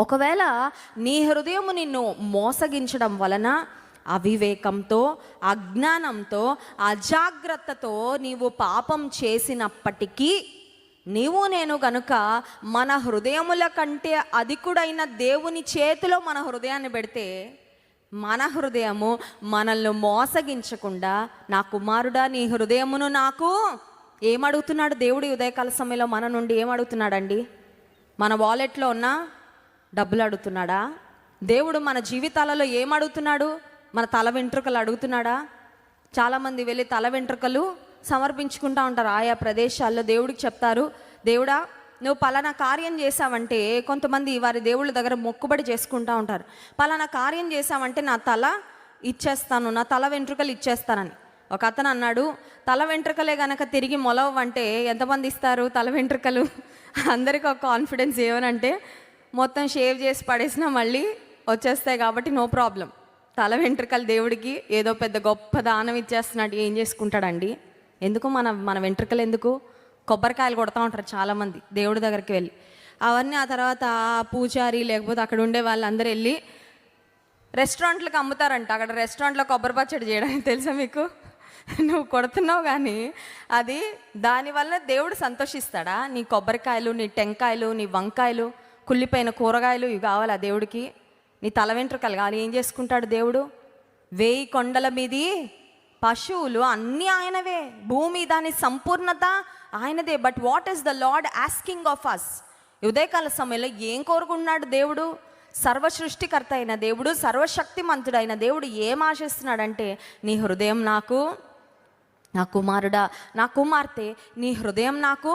ఒకవేళ నీ హృదయము నిన్ను మోసగించడం వలన అవివేకంతో అజ్ఞానంతో అజాగ్రత్తతో నీవు పాపం చేసినప్పటికీ నీవు నేను గనుక మన హృదయముల కంటే అధికుడైన దేవుని చేతిలో మన హృదయాన్ని పెడితే మన హృదయము మనల్ని మోసగించకుండా నా కుమారుడా నీ హృదయమును నాకు ఏమడుగుతున్నాడు దేవుడు ఉదయకాల సమయంలో మన నుండి ఏమడుగుతున్నాడండి? మన వాలెట్లో ఉన్న డబ్బులు అడుగుతున్నాడా దేవుడు మన జీవితాలలో ఏం అడుగుతున్నాడు మన తల వెంట్రుకలు అడుగుతున్నాడా? చాలామంది వెళ్ళి తల వెంట్రుకలు సమర్పించుకుంటా ఉంటారు. ఆయా ప్రదేశాల్లో దేవుడికి చెప్తారు దేవుడా నువ్వు పలానా కార్యం చేసావంటే కొంతమంది వారి దేవుళ్ళ దగ్గర మొక్కుబడి చేసుకుంటా ఉంటారు. పలానా కార్యం చేసావంటే నా తల ఇచ్చేస్తాను నా తల వెంట్రుకలు ఇచ్చేస్తానని. ఒక అతను అన్నాడు తల వెంట్రుకలే గనక తిరిగి మొలవంటే ఎంతమంది ఇస్తారు తల వెంట్రుకలు? అందరికీ ఒక కాన్ఫిడెన్స్ ఏమనంటే మొత్తం షేవ్ చేసి పడేసినా మళ్ళీ వచ్చేస్తాయి కాబట్టి నో ప్రాబ్లం తల వెంట్రుకలు దేవుడికి ఏదో పెద్ద గొప్ప దానం ఇచ్చేస్తున్నాడు ఏం చేసుకుంటాడండి? ఎందుకు మన మన వెంట్రుకలు ఎందుకు? కొబ్బరికాయలు కొడతా ఉంటారు చాలామంది దేవుడి దగ్గరికి వెళ్ళి. అవన్నీ ఆ తర్వాత పూజారి లేకపోతే అక్కడ ఉండే వాళ్ళందరూ వెళ్ళి రెస్టారెంట్లకు అమ్ముతారంట. అక్కడ రెస్టారెంట్లో కొబ్బరి పచ్చడి చేయడానికి తెలుసా మీకు? నువ్వు కొడుతున్నావు కానీ అది దానివల్ల దేవుడు సంతోషిస్తాడా? నీ కొబ్బరికాయలు నీ టెంకాయలు నీ వంకాయలు కుళ్ళిపోయిన కూరగాయలు ఇవి కావాలా దేవుడికి? నీ తల వెంట్రుకలు కానీ ఏం చేసుకుంటాడు దేవుడు? వేయి కొండల మీది పశువులు అన్నీ ఆయనవే. భూమి దాని సంపూర్ణత ఆయనదే. But what is the lord asking of us ఉదయకాల సమయంలో ఏం కోరుకుంటున్నాడు దేవుడు? సర్వ సృష్టికర్త అయిన దేవుడు సర్వశక్తిమంతుడైన దేవుడు ఏం ఆశిస్తున్నాడంటే నీ హృదయం నాకు నా కుమారుడా నా కుమార్తె నీ హృదయం నాకు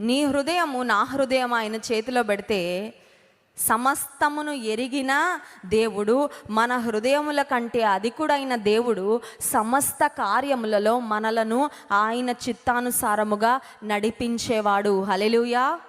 నీ హృదయము నా హృదయం ఆయన చేతిలో పెడితే సమస్తమును ఎరిగిన దేవుడు మన హృదయముల కంటే అధికుడైన దేవుడు సమస్త కార్యములలో మనలను ఆయన చిత్తానుసారముగా నడిపించేవాడు. హలెలుయా